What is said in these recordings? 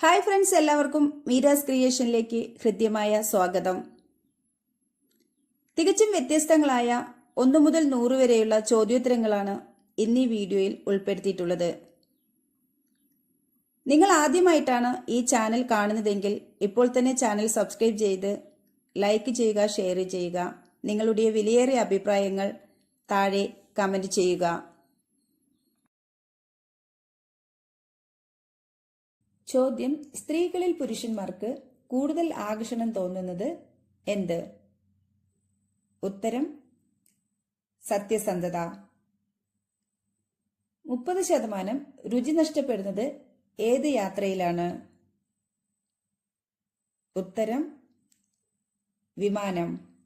Hi friends എല്ലാവർക്കും മീരാസ് ക്രിയേഷനിലേക്ക് ഹൃദ്യമായ സ്വാഗതം. തികച്ചും വ്യത്യസ്തങ്ങളായ ഒന്നു മുതൽ നൂറ് വരെയുള്ള ചോദ്യോത്തരങ്ങളാണ് ഇന്നീ വീഡിയോയിൽ ഉൾപ്പെടുത്തിയിട്ടുള്ളത്. നിങ്ങൾ ആദ്യമായിട്ടാണ് ഈ ചാനൽ കാണുന്നതെങ്കിൽ ഇപ്പോൾ തന്നെ ചാനൽ സബ്സ്ക്രൈബ് ചെയ്ത് ലൈക്ക് ചെയ്യുക ഷെയർ ചെയ്യുക. നിങ്ങളുടെ വിലയേറിയ അഭിപ്രായങ്ങൾ താഴെ കമന്റ് ചെയ്യുക. ചോദ്യം സ്ത്രീകളിൽ പുരുഷന്മാർക്ക് കൂടുതൽ ആകർഷണം തോന്നുന്നത് എന്ത്? ഉത്തരം സത്യസന്ധത. മുപ്പത് ശതമാനം രുചി നഷ്ടപ്പെടുന്നത് ഏത് യാത്രയിലാണ്? ഉത്തരം വിമാനം.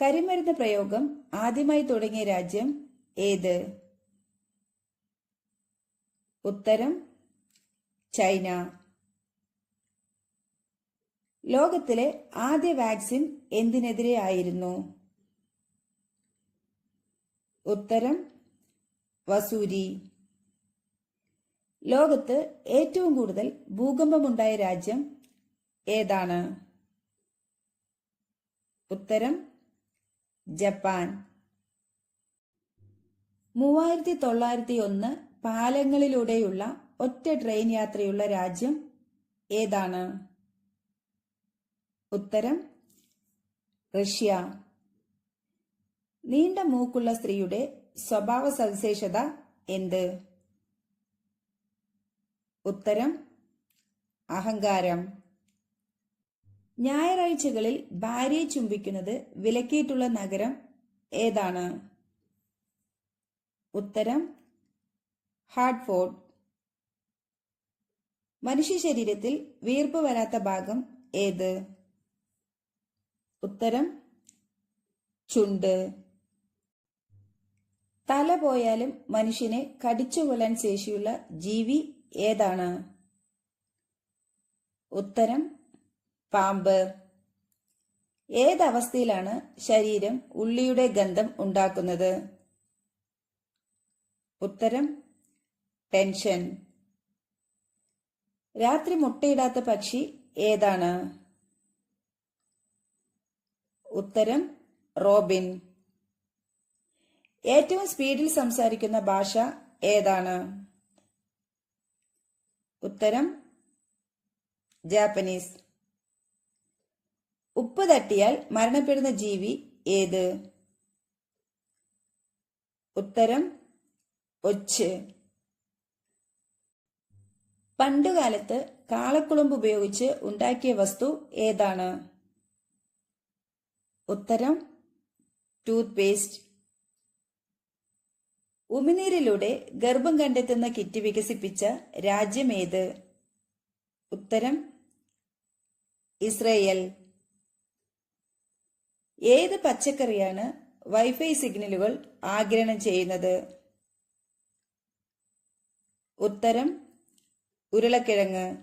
കരിമരുന്ന് പ്രയോഗം ആദ്യമായി തുടങ്ങിയ രാജ്യം ഏത്? ഉത്തരം ചൈന. ലോകത്തിലെ ആദ്യ വാക്സിൻ എന്തിനെതിരെ ആയിരുന്നു ഉത്തരം വസൂരി. ലോകത്ത് ഏറ്റവും കൂടുതൽ ഭൂകമ്പമുണ്ടായ രാജ്യം ഏതാണ്? ഉത്തരം ജപ്പാൻ. മൂവായിരത്തി തൊള്ളായിരത്തി ഒന്ന് പാലങ്ങളിലൂടെയുള്ള ഒറ്റ ട്രെയിൻ യാത്രയുള്ള രാജ്യം ഏതാണ്? ഉത്തരം റഷ്യ. നീണ്ട മൂക്കുള്ള സ്ത്രീയുടെ സ്വഭാവ സവിശേഷത എന്ത്? ഉത്തരം അഹങ്കാരം. ഞായറാഴ്ചകളിൽ ഭാര്യയെ ചുംബിക്കുന്നത് വിലക്കിയിട്ടുള്ള നഗരം ഏതാണ്? ഉത്തരം ഹാർട്ട്ഫോർഡ്. മനുഷ്യ ശരീരത്തിൽ വീർപ്പ് വരാത്ത ഭാഗം ഏത്? ഉത്തരം ചുണ്ട്. തല പോയാലും മനുഷ്യനെ കടിച്ചു കൊല്ലാൻ ശേഷിയുള്ള ജീവി ഏതാണ്? ഉത്തരം പാമ്പ്. ഏതവസ്ഥയിലാണ് ശരീരം ഉള്ളിയുടെ ഗന്ധം ഉണ്ടാക്കുന്നത്? ഉത്തരം ടെൻഷൻ. രാത്രി മുട്ടയിടാത്ത പക്ഷി ഏതാണ്? ഉത്തരം റോബിൻ. ഏറ്റവും സ്പീഡിൽ സംസാരിക്കുന്ന ഭാഷ ഏതാണ്? ഉത്തരം ജാപ്പനീസ്. ഉപ്പ് തട്ടിയാൽ മരണപ്പെടുന്ന ജീവി ഏത്? ഉത്തരം ഒച്ച്. പണ്ടുകാലത്ത് കാളക്കുളമ്പ് ഉപയോഗിച്ച് ഉണ്ടാക്കിയ വസ്തു ഏതാണ്? ഉത്തരം ടൂത്ത് പേസ്റ്റ് ഉമിനീരിലൂടെ ഗർഭം കണ്ടെത്തുന്ന കിറ്റ് വികസിപ്പിച്ച രാജ്യം ഏത്? ഉത്തരം ഇസ്രയേൽ. ഏത് പച്ചക്കറിയാണ് വൈഫൈ സിഗ്നലുകൾ ആഗിരണം ചെയ്യുന്നത്? ഉത്തരം ഉരുളക്കിഴങ്ങ്.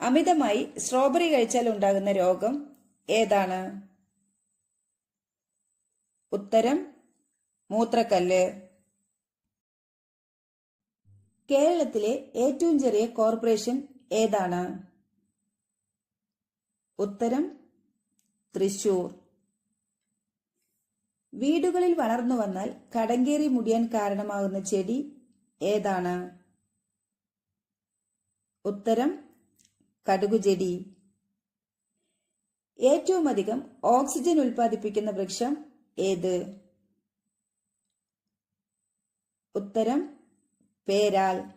അമിതമായി സ്ട്രോബെറി കഴിച്ചാൽ ഉണ്ടാകുന്ന രോഗം ഏതാണ്? ഉത്തരം മൂത്രക്കല്ല്. കേരളത്തിലെ ഏറ്റവും ചെറിയ കോർപ്പറേഷൻ ഏതാണ്? ഉത്തരം തൃശൂർ. വീടുകളിൽ വളർന്നു വന്നാൽ കടങ്കേറി മുടിയാൻ കാരണമാകുന്ന ചെടി ഏതാണ്? ഉത്തരം കടുകുചെടി ഏറ്റവും അധികം ഓക്സിജൻ ഉൽപ്പാദിപ്പിക്കുന്ന വൃക്ഷം ഏത്? ഉത്തരം പേരാൽ.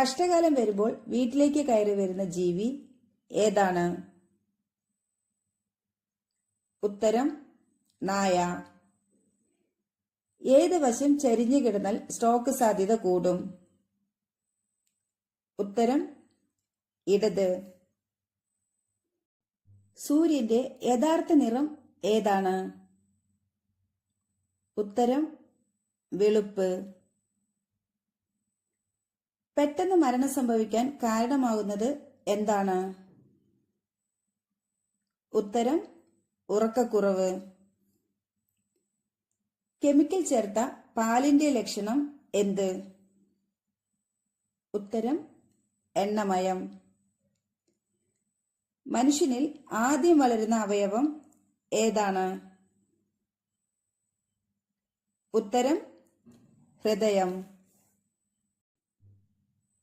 കഷ്ടകാലം വരുമ്പോൾ വീട്ടിലേക്ക് കയറി വരുന്ന ജീവി ഏതാണ്? ഉത്തരം നായ. ഏത് വശം ചരിഞ്ഞു കിടന്നാൽ സ്റ്റോക്ക് സാധ്യത കൂടും? ഉത്തരം ഇടത്. സൂര്യന്റെ യഥാർത്ഥ നിറം ഏതാണ്? ഉത്തരം വെളുപ്പ്. പെട്ടെന്ന് മരണം സംഭവിക്കാൻ കാരണമാകുന്നത് എന്താണ്? ഉത്തരം ഉറക്കക്കുറവ്. കെമിക്കൽ ചേർത്ത പാലിന്റെ ലക്ഷണം എന്ത്? ഉത്തരം എണ്ണമയം. മനുഷ്യനിൽ ആദ്യം വളരുന്ന അവയവം ഏതാണ്? ഉത്തരം ഹൃദയം.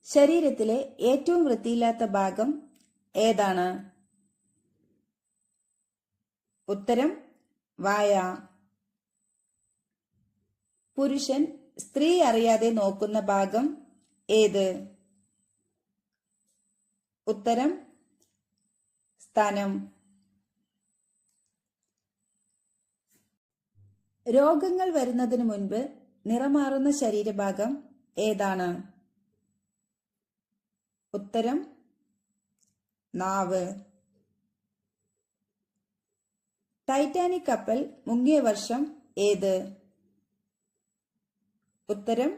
ശരീരത്തിലെ ഏറ്റവും വൃത്തിയില്ലാത്ത ഭാഗം ഏതാണ്? ഉത്തരം വായ. പുരുഷൻ സ്ത്രീ അറിയാതെ നോക്കുന്ന ഭാഗം ഏത്? ഉത്തരം സ്ഥാനം. രോഗങ്ങൾ വരുന്നതിന് മുൻപ് നിറമാറുന്ന ശരീരഭാഗം ഏതാണ്? ഉത്തരം നാവ്. ടൈറ്റാനിക് കപ്പൽ മുങ്ങിയ വർഷം ഏത്? ഉത്തരം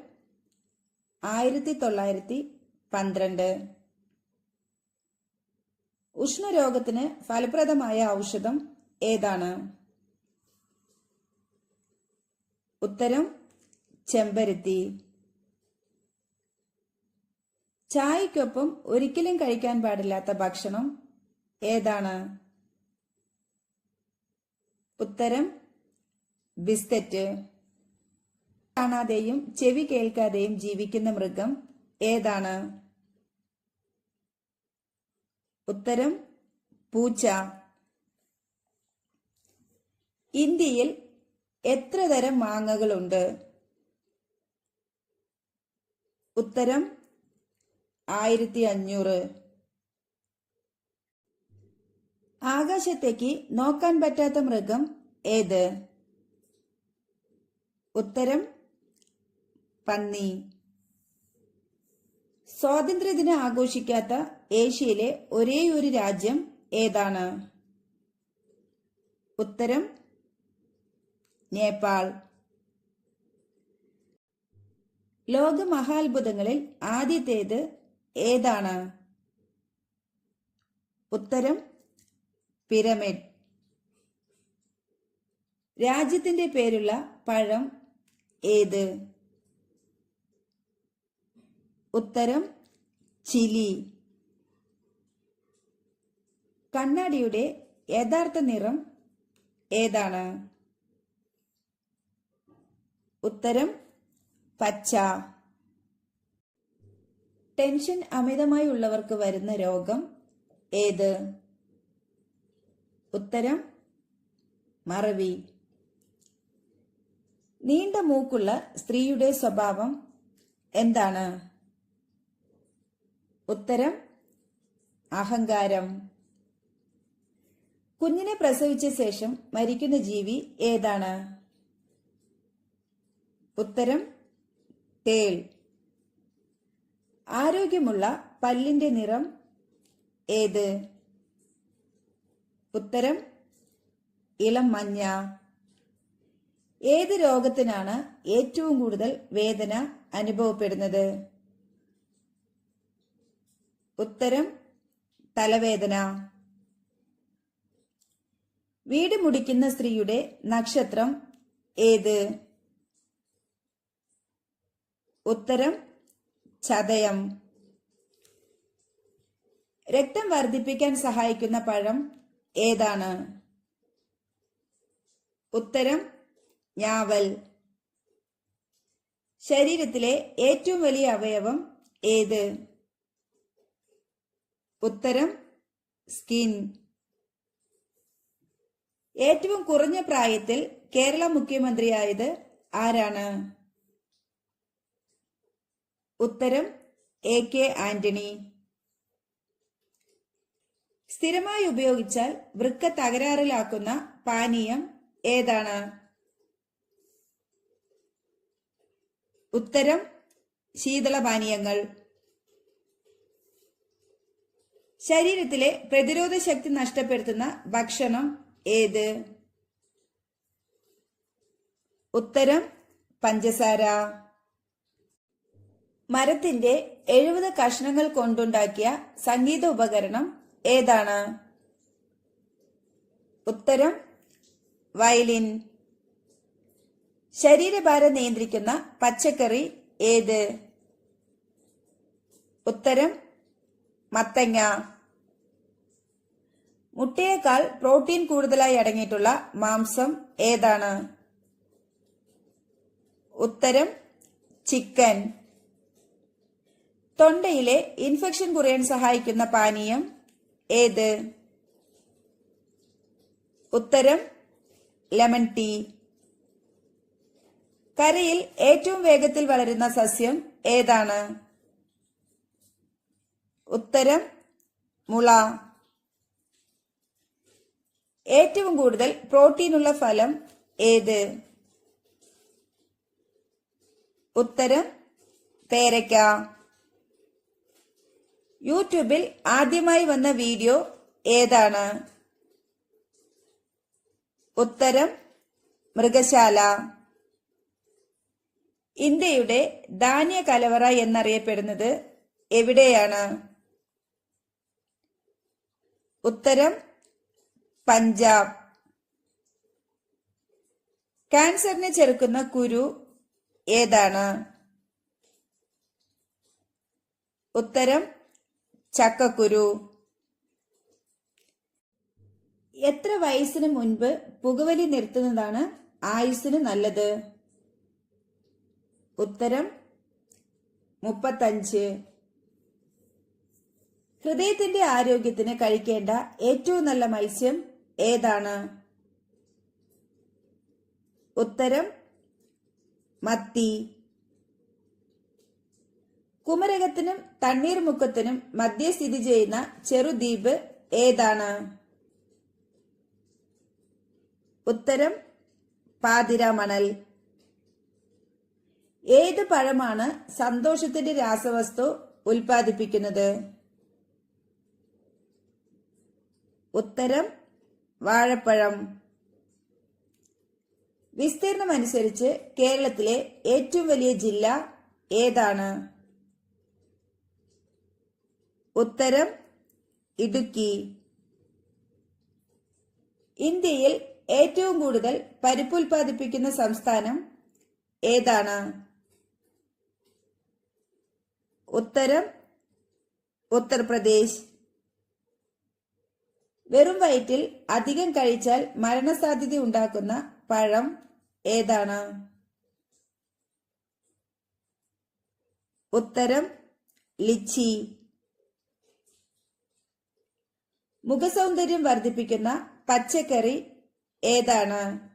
ആയിരത്തി തൊള്ളായിരത്തി പന്ത്രണ്ട്. ഉഷ്ണരോഗത്തിന് ഫലപ്രദമായ ഔഷധം ഏതാണ്? ഉത്തരം ചെമ്പരത്തി. ചായക്കൊപ്പം ഒരിക്കലും കഴിക്കാൻ പാടില്ലാത്ത ഭക്ഷണം ഏതാണ്? ഉത്തരം ബിസ്ക്കറ്റ്. കാണാതെയും ചെവി കേൾക്കാതെയും ജീവിക്കുന്ന മൃഗം ഏതാണ്? ഉത്തരം പൂച്ച. ഇന്ത്യയിൽ എത്ര തരം മാങ്ങകളുണ്ട്? ഉത്തരം ആയിരത്തി അഞ്ഞൂറ് ആകാശത്തേക്ക് നോക്കാൻ പറ്റാത്ത മൃഗം ഏത്? ഉത്തരം പന്നി. സ്വാതന്ത്ര്യദിനം ആഘോഷിക്കാത്ത ഏഷ്യയിലെ ഒരേയൊരു രാജ്യം ഏതാണ്? ഉത്തരം നേപ്പാൾ. ലോക മഹാത്ഭുതങ്ങളിൽ ആദ്യത്തേത് ഏതാണ്? ഉത്തരം പിരമിഡ്. രാജ്യത്തിന്റെ പേരുള്ള പഴം ഏത്? ഉത്തരം ചിലി. കണ്ണാടിയുടെ യഥാർത്ഥ നിറം ഏതാണ്? ഉത്തരം പച്ച. ടെൻഷൻ അമിതമായി ഉള്ളവർക്ക് വരുന്ന രോഗം ഏത്? ഉത്തരം മറവി. നീണ്ട മൂക്കുള്ള സ്ത്രീയുടെ സ്വഭാവം എന്താണ്? ഉത്തരം അഹങ്കാരം. കുഞ്ഞിനെ പ്രസവിച്ച ശേഷം മരിക്കുന്ന ജീവി ഏതാണ്? ഉത്തരം തേൾ. ആരോഗ്യമുള്ള പല്ലിന്റെ നിറം ഏത്? ഉത്തരം ഇളം മഞ്ഞ. ഏത് രോഗത്തിനാണ് ഏറ്റവും കൂടുതൽ വേദന അനുഭവപ്പെടുന്നത്? ഉത്തരം തലവേദന. വീട് മുടിക്കുന്ന സ്ത്രീയുടെ നക്ഷത്രം ഏത്? ഉത്തരം ചതയം. രക്തം വർദ്ധിപ്പിക്കാൻ സഹായിക്കുന്ന പഴം ഏതാണ്? ഉത്തരം ഞാവൽ. ശരീരത്തിലെ ഏറ്റവും വലിയ അവയവം ഏത്? ഉത്തരം സ്കിൻ. ഏറ്റവും കുറഞ്ഞ പ്രായത്തിൽ കേരള മുഖ്യമന്ത്രിയായത് ആരാണ്? ഉത്തരം എ കെ ആന്റണി. സ്ഥിരമായി ഉപയോഗിച്ചാൽ വൃക്ക തകരാറിലാക്കുന്ന പാനീയം ഏതാണ്? ഉത്തരം ശീതളപാനീയങ്ങൾ ശരീരത്തിലെ പ്രതിരോധ ശക്തി നഷ്ടപ്പെടുത്തുന്ന ഭക്ഷണം ഏത്? ഉത്തരം പഞ്ചസാര. മരത്തിന്റെ എഴുപത് കഷ്ണങ്ങൾ കൊണ്ടുണ്ടാക്കിയ സംഗീത ഉപകരണം ഏതാണ്? ഉത്തരം വയലിൻ. ശരീരഭാരം നിയന്ത്രിക്കുന്ന പച്ചക്കറി ഏത്? ഉത്തരം മത്തങ്ങ. മുട്ടയേക്കാൾ പ്രോട്ടീൻ കൂടുതലായി അടങ്ങിയിട്ടുള്ള മാംസം ഏതാണ്? ഉത്തരം ചിക്കൻ. തൊണ്ടയിലെ ഇൻഫെക്ഷൻ കുറയാൻ സഹായിക്കുന്ന പാനീയം ഏത്? ഉത്തരം ലെമൺ ടീ. കരയിൽ ഏറ്റവും വേഗത്തിൽ വളരുന്ന സസ്യം ഏതാണ്? ഉത്തരം മുള. ഏറ്റവും കൂടുതൽ പ്രോട്ടീനുള്ള ഫലം ഏത്? ഉത്തരം പേരയ്ക്ക. യൂട്യൂബിൽ ആദ്യമായി വന്ന വീഡിയോ ഏതാണ്? ഉത്തരം മൃഗശാല. ഇന്ത്യയുടെ ധാന്യ കലവറ എന്നറിയപ്പെടുന്നത് എവിടെയാണ്? ഉത്തരം പഞ്ചാബ്. ക്യാൻസറിനെ ചെറുക്കുന്ന കുരു ഏതാണ്? ഉത്തരം ചക്കക്കുരു. എത്ര വയസ്സിന് മുൻപ് പുകവലി നിർത്തുന്നതാണ് ആയുസ്സിന് നല്ലത്? ഉത്തരം മുപ്പത്തഞ്ച്. ഹൃദയത്തിന്റെ ആരോഗ്യത്തിന് കഴിക്കേണ്ട ഏറ്റവും നല്ല മത്സ്യം ഏതാണ്? ഉത്തരം മത്തി. കുമരകത്തിനും തണ്ണീർമുക്കത്തിനും മധ്യ സ്ഥിതി ചെയ്യുന്ന ചെറുദ്വീപ് ഏതാണ്? ഉത്തരം പാതിരാമണൽ. ഏത് പഴമാണ് സന്തോഷത്തിന്റെ രാസവസ്തു ഉൽപ്പാദിപ്പിക്കുന്നത്? ഉത്തരം വാഴപ്പഴം. വിസ്തീർണമനുസരിച്ച് കേരളത്തിലെ ഏറ്റവും വലിയ ജില്ല ഏതാണ്? ഉത്തരം ഇടുക്കി. ഇന്ത്യയിൽ ഏറ്റവും കൂടുതൽ പരിപ്പ് ഉൽപ്പാദിപ്പിക്കുന്ന സംസ്ഥാനം ഏതാണ്? ഉത്തരം ഉത്തർപ്രദേശ്. വെറും വയറ്റിൽ അധികം കഴിച്ചാൽ മരണസാധ്യത ഉണ്ടാക്കുന്ന പഴം ഏതാണ്? ഉത്തരം ലിച്ചി. മുഖസൗന്ദര്യം വർദ്ധിപ്പിക്കുന്ന പച്ചക്കറി ഏതാണ്?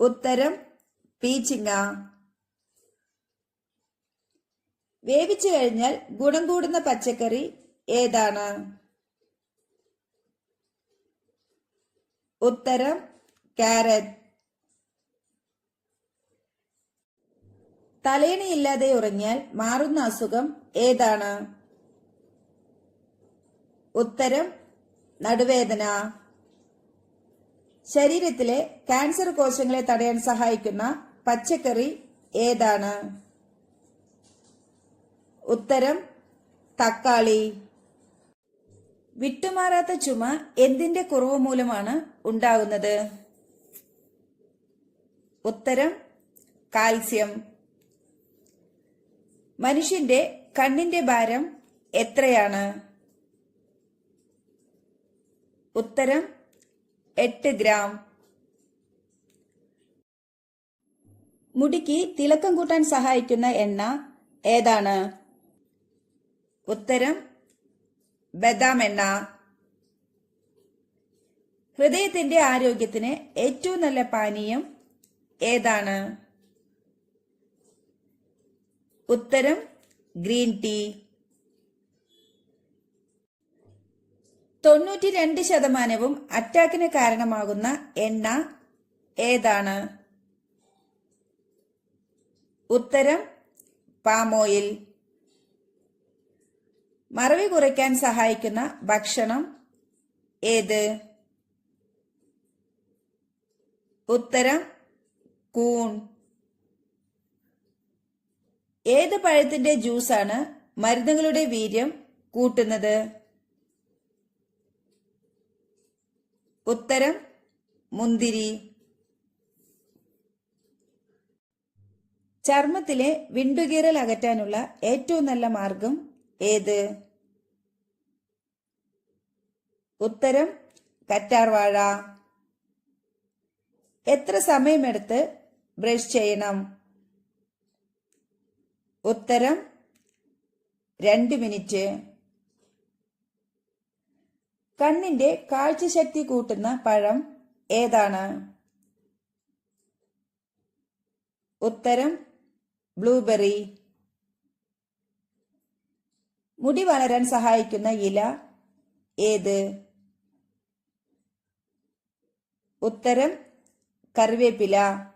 ഉത്തരം പീച്ചിങ്ങ. വേവിച്ചു കഴിഞ്ഞാൽ ഗുണം കൂടുന്ന പച്ചക്കറി ഏതാണ്? ഉത്തരം കാരറ്റ് തലയണയില്ലാതെ ഉറങ്ങിയാൽ മാറുന്ന അസുഖം ഏതാണ്? ഉത്തരം നടുവേദന. ശരീരത്തിലെ ക്യാൻസർ കോശങ്ങളെ തടയാൻ സഹായിക്കുന്ന പച്ചക്കറി ഏതാണ്? ഉത്തരം തക്കാളി. വിട്ടുമാറാത്ത ചുമ എന്തിന്റെ കുറവ് മൂലമാണ് ഉണ്ടാകുന്നത്? ഉത്തരം കാൽസ്യം. മനുഷ്യന്റെ കണ്ണിന്റെ ഭാരം എത്രയാണ്? ഉത്തരം എട്ട് ഗ്രാം. മുടിക്ക് തിളക്കം കൂട്ടാൻ സഹായിക്കുന്ന എണ്ണ ഏതാണ്? ഉത്തരം ബദാം എണ്ണ ഹൃദയത്തിന്റെ ആരോഗ്യത്തിന് ഏറ്റവും നല്ല പാനീയം ഏതാണ്? ഉത്തരം ഗ്രീൻ ടീ. തൊണ്ണൂറ്റി രണ്ട് ശതമാനവും അറ്റാക്കിന് കാരണമാകുന്ന എണ്ണ ഏതാണ്? ഉത്തരം പാമോയിൽ മറവി കുറയ്ക്കാൻ സഹായിക്കുന്ന ഭക്ഷണം ഏത്? ഉത്തരം കൂൺ. ഏത് പഴത്തിന്റെ ജ്യൂസാണ് മരുന്നുകളുടെ വീര്യം കൂട്ടുന്നത്? ഉത്തരം മുന്തിരി. ചർമ്മത്തിലെ വിണ്ടുകീറൽ അകറ്റാനുള്ള ഏറ്റവും നല്ല മാർഗം ഏത്? ഉത്തരം കറ്റാർവാഴ. എത്ര സമയമെടുത്ത് ബ്രഷ് ചെയ്യണം? ഉത്തരം രണ്ട് മിനിറ്റ്. കണ്ണിന്റെ കാഴ്ചശക്തി കൂട്ടുന്ന പഴം ഏതാണ്? ഉത്തരം ബ്ലൂബെറി. മുടി വളരാൻ സഹായിക്കുന്ന ഇല ഏത്? ഉത്തരം കറിവേപ്പില.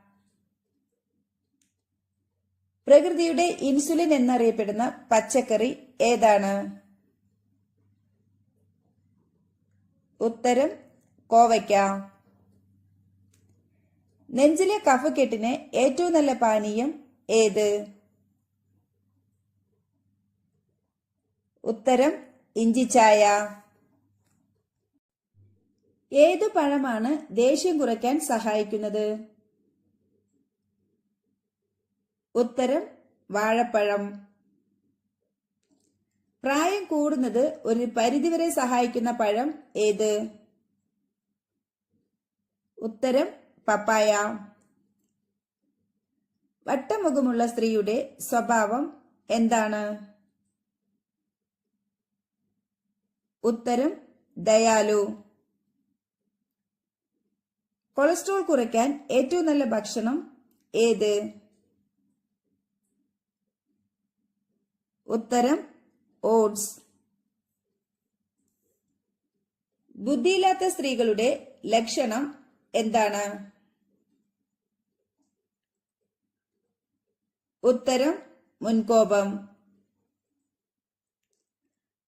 പ്രകൃതിയുടെ ഇൻസുലിൻ എന്നറിയപ്പെടുന്ന പച്ചക്കറി ഏതാണ്? ഉത്തരം കോവയ്ക്ക. നെഞ്ചിലെ കഫക്കെട്ടിന് ഏറ്റവും നല്ല പാനീയം ഏത്? ഉത്തരം ഇഞ്ചിച്ചായ ഏതു പഴമാണ് ദേഷ്യം കുറയ്ക്കാൻ സഹായിക്കുന്നത്? ഉത്തരം വാഴപ്പഴം. പ്രായം കൂടുന്നത് ഒരു പരിധിവരെ സഹായിക്കുന്ന പഴം ഏത്? ഉത്തരം പപ്പായ. വട്ടമുഖമുള്ള സ്ത്രീയുടെ സ്വഭാവം എന്താണ്? ഉത്തരം ദയാലു. കൊളസ്ട്രോൾ കുറയ്ക്കാൻ ഏറ്റവും നല്ല ഭക്ഷണം ഏത്? ഉത്തരം ഓട്സ്. ബുദ്ധിയില്ലാത്ത സ്ത്രീകളുടെ ലക്ഷണം എന്താണ്? ഉത്തരം മുൻകോപം.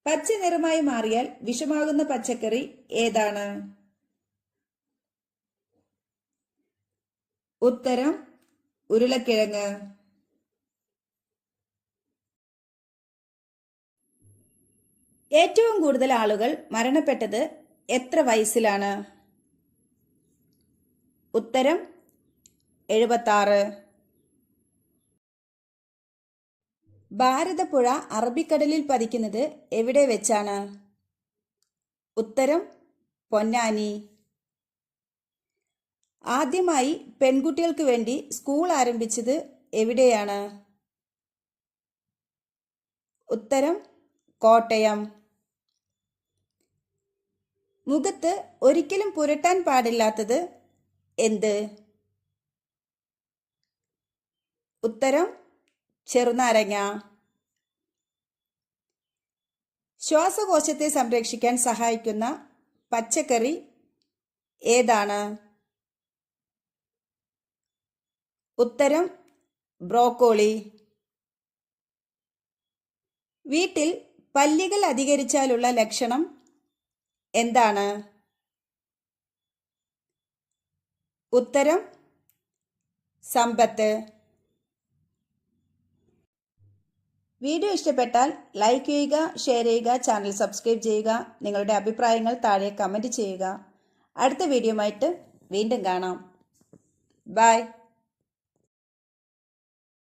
പച്ച നിറമായി മാറിയാൽ വിഷമാകുന്ന പച്ചക്കറി ഏതാണ്? ഉത്തരം ഉരുളക്കിഴങ്ങ്. ഏറ്റവും കൂടുതൽ ആളുകൾ മരണപ്പെട്ടത് എത്ര വയസ്സിലാണ്? ഉത്തരം എഴുപത്താറ്. ഭാരതപ്പുഴ അറബിക്കടലിൽ പതിക്കുന്നത് എവിടെ വെച്ചാണ്? ഉത്തരം പൊന്നാനി. ആദ്യമായി പെൺകുട്ടികൾക്ക് വേണ്ടി സ്കൂൾ ആരംഭിച്ചത് എവിടെയാണ്? ഉത്തരം കോട്ടയം. മുഖത്ത് ഒരിക്കലും പുരട്ടാൻ പാടില്ലാത്തത് എന്ത്? ഉത്തരം ചെറുനാരങ്ങ. ശ്വാസകോശത്തെ സംരക്ഷിക്കാൻ സഹായിക്കുന്ന പച്ചക്കറി ഏതാണ്? ഉത്തരം ബ്രോക്കോളി. വീട്ടിൽ പല്ലികൾ അധികരിച്ചാലുള്ള ലക്ഷണം എന്താണ്? ഉത്തരം സമ്പത്ത്. വീഡിയോ ഇഷ്ടപ്പെട്ടാൽ ലൈക്ക് ചെയ്യുക ഷെയർ ചെയ്യുക ചാനൽ സബ്സ്ക്രൈബ് ചെയ്യുക നിങ്ങളുടെ അഭിപ്രായങ്ങൾ താഴെ കമന്റ് ചെയ്യുക. അടുത്ത വീഡിയോയുമായിട്ട് വീണ്ടും കാണാം. ബൈ